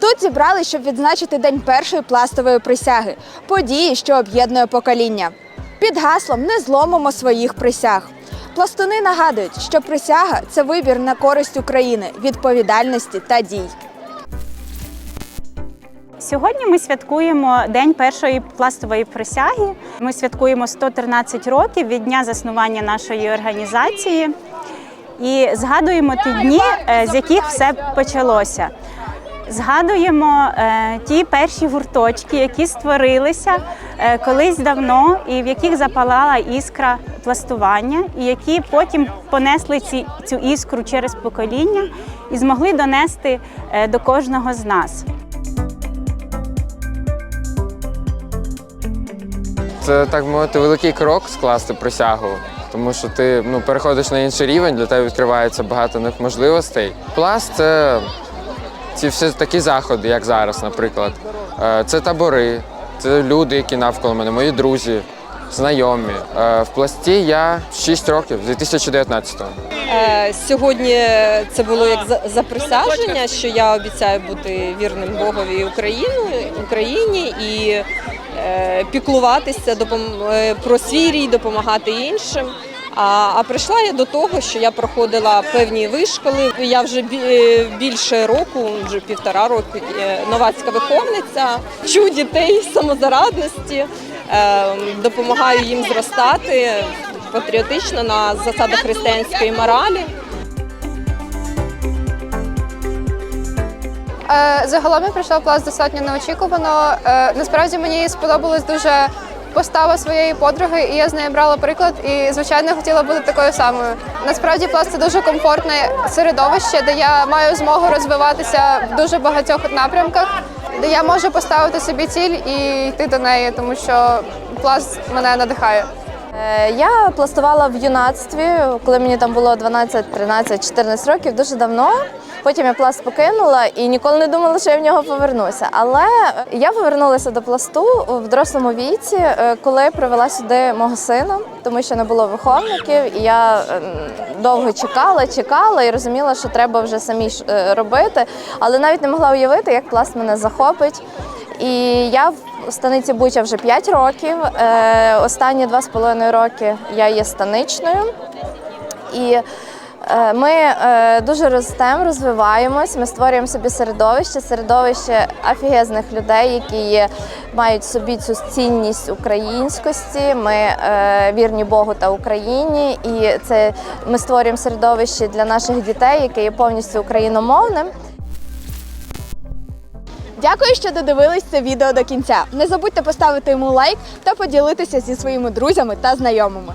Тут зібрали, щоб відзначити день першої пластової присяги, події, що об'єднує покоління. Під гаслом не зломимо своїх присяг. Пластуни нагадують, що присяга це вибір на користь України, відповідальності та дій. Сьогодні ми святкуємо День першої пластової присяги. Ми святкуємо 113 років від дня заснування нашої організації і згадуємо ті дні, е, з яких все почалося. Згадуємо е, ті перші гурточки, які створилися е, колись давно, і в яких запалала іскра пластування, і які потім понесли ці, цю іскру через покоління і змогли донести е, до кожного з нас. Це так мовити великий крок скласти присягу, тому що ти ну, переходиш на інший рівень, для тебе відкривається багато нових можливостей. Пласт це ці всі такі заходи, як зараз, наприклад. Е, Це табори, це люди, які навколо мене, мої друзі, знайомі. Е, В пласті я 6 років, з 2019-го. Е, Сьогодні це було як за- заприсяження, що я обіцяю бути вірним Богові і Україні і піклуватися про свій рій, допомагати іншим. А, а прийшла я до того, що я проходила певні вишколи. Я вже е, більше року, вже півтора року, е, новацька виховниця, вчу дітей самозарадності, е, допомагаю їм зростати патріотично на засадах християнської моралі. Загалом я прийшла в пласт достатньо неочікувано. Насправді мені сподобалась дуже постава своєї подруги, і я з нею брала приклад. І звичайно хотіла бути такою самою. Насправді пласт це дуже комфортне середовище, де я маю змогу розвиватися в дуже багатьох напрямках, де я можу поставити собі ціль і йти до неї, тому що пласт мене надихає. Е, Я пластувала в юнацтві, коли мені там було 12, 13, 14 років, дуже давно. Потім я пласт покинула і ніколи не думала, що я в нього повернуся. Але я повернулася до пласту в дорослому віці, е, коли привела сюди мого сина, тому що не було виховників, і я ем, довго чекала, чекала і розуміла, що треба вже самі е, робити. Але навіть не могла уявити, як пласт мене захопить. І я в станиці Буча вже 5 років. Е, останні 2,5 роки я є станичною. І е, ми е, дуже ростемо, розвиваємось, ми створюємо собі середовище, середовище офігезних людей, які є, мають собі цю цінність українськості. Ми е, вірні Богу та Україні. І це ми створюємо середовище для наших дітей, яке є повністю україномовним. Дякую, що додивились це відео до кінця. Не забудьте поставити йому лайк та поділитися зі своїми друзями та знайомими.